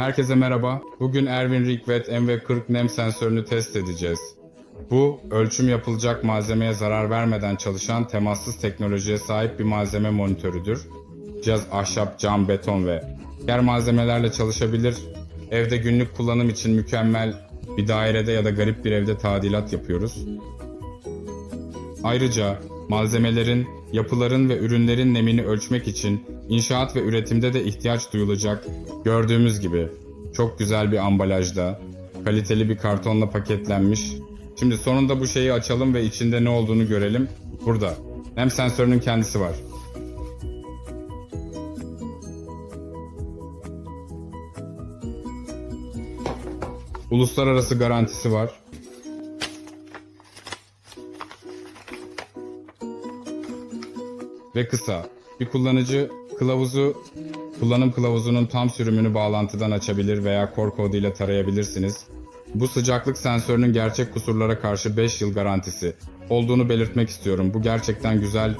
Herkese merhaba. Bugün Erwin Rikvet MV40 NEM sensörünü test edeceğiz. Bu, ölçüm yapılacak malzemeye zarar vermeden çalışan temassız teknolojiye sahip bir malzeme monitörüdür. Cihaz ahşap, cam, beton ve diğer malzemelerle çalışabilir. Evde günlük kullanım için mükemmel bir dairede ya da garip bir evde tadilat yapıyoruz. Ayrıca malzemelerin, yapıların ve ürünlerin nemini ölçmek için inşaat ve üretimde de ihtiyaç duyulacak gördüğümüz gibi çok güzel bir ambalajda, kaliteli bir kartonla paketlenmiş. Şimdi sonunda bu şeyi açalım ve içinde ne olduğunu görelim. Burada. Nem sensörünün kendisi var. Uluslararası garantisi var. Ve kısa. Bir kullanıcı kılavuzu kullanım kılavuzunun tam sürümünü bağlantıdan açabilir veya kor kodu ile tarayabilirsiniz. Bu sıcaklık sensörünün gerçek kusurlara karşı 5 yıl garantisi olduğunu belirtmek istiyorum. Bu gerçekten güzel.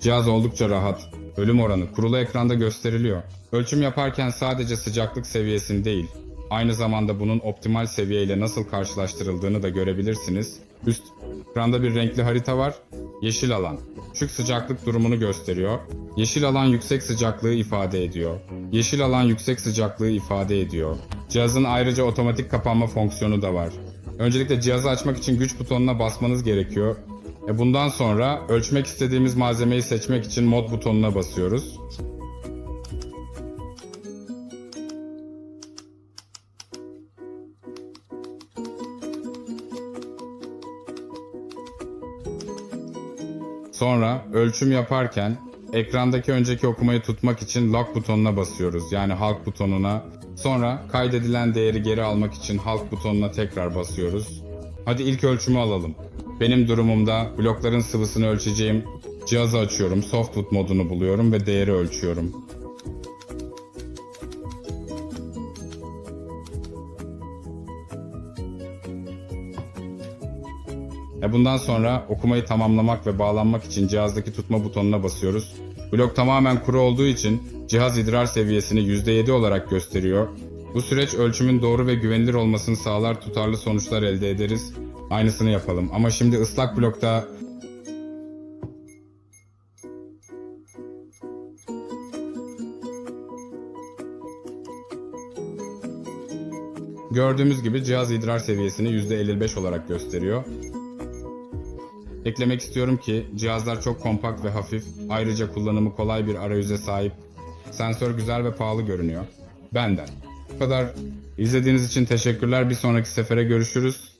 Cihaz oldukça rahat. Ölüm oranı kurulu ekranda gösteriliyor. Ölçüm yaparken sadece sıcaklık seviyesini değil, aynı zamanda bunun optimal seviyeyle nasıl karşılaştırıldığını da görebilirsiniz. Üst ekranda bir renkli harita var. Yeşil alan düşük sıcaklık durumunu gösteriyor. Yeşil alan yüksek sıcaklığı ifade ediyor. Yeşil alan yüksek sıcaklığı ifade ediyor. Cihazın ayrıca otomatik kapanma fonksiyonu da var. Öncelikle cihazı açmak için güç butonuna basmanız gerekiyor. E bundan sonra ölçmek istediğimiz malzemeyi seçmek için mod butonuna basıyoruz. Sonra ölçüm yaparken ekrandaki önceki okumayı tutmak için lock butonuna basıyoruz. Yani halk butonuna. Sonra kaydedilen değeri geri almak için halk butonuna tekrar basıyoruz. Hadi ilk ölçümü alalım. Benim durumumda blokların sıvısını ölçeceğim. Cihazı açıyorum, softwood modunu buluyorum ve değeri ölçüyorum. E bundan sonra okumayı tamamlamak ve bağlanmak için cihazdaki tutma butonuna basıyoruz. Blok tamamen kuru olduğu için cihaz idrar seviyesini %7 olarak gösteriyor. Bu süreç ölçümün doğru ve güvenilir olmasını sağlar tutarlı sonuçlar elde ederiz. Aynısını yapalım. Ama şimdi ıslak blokta Gördüğümüz gibi cihaz idrar seviyesini %55 olarak gösteriyor. Eklemek istiyorum ki cihazlar çok kompakt ve hafif, ayrıca kullanımı kolay bir arayüze sahip. Sensör güzel ve pahalı görünüyor. Benden. Bu kadar izlediğiniz için teşekkürler. Bir sonraki sefere görüşürüz.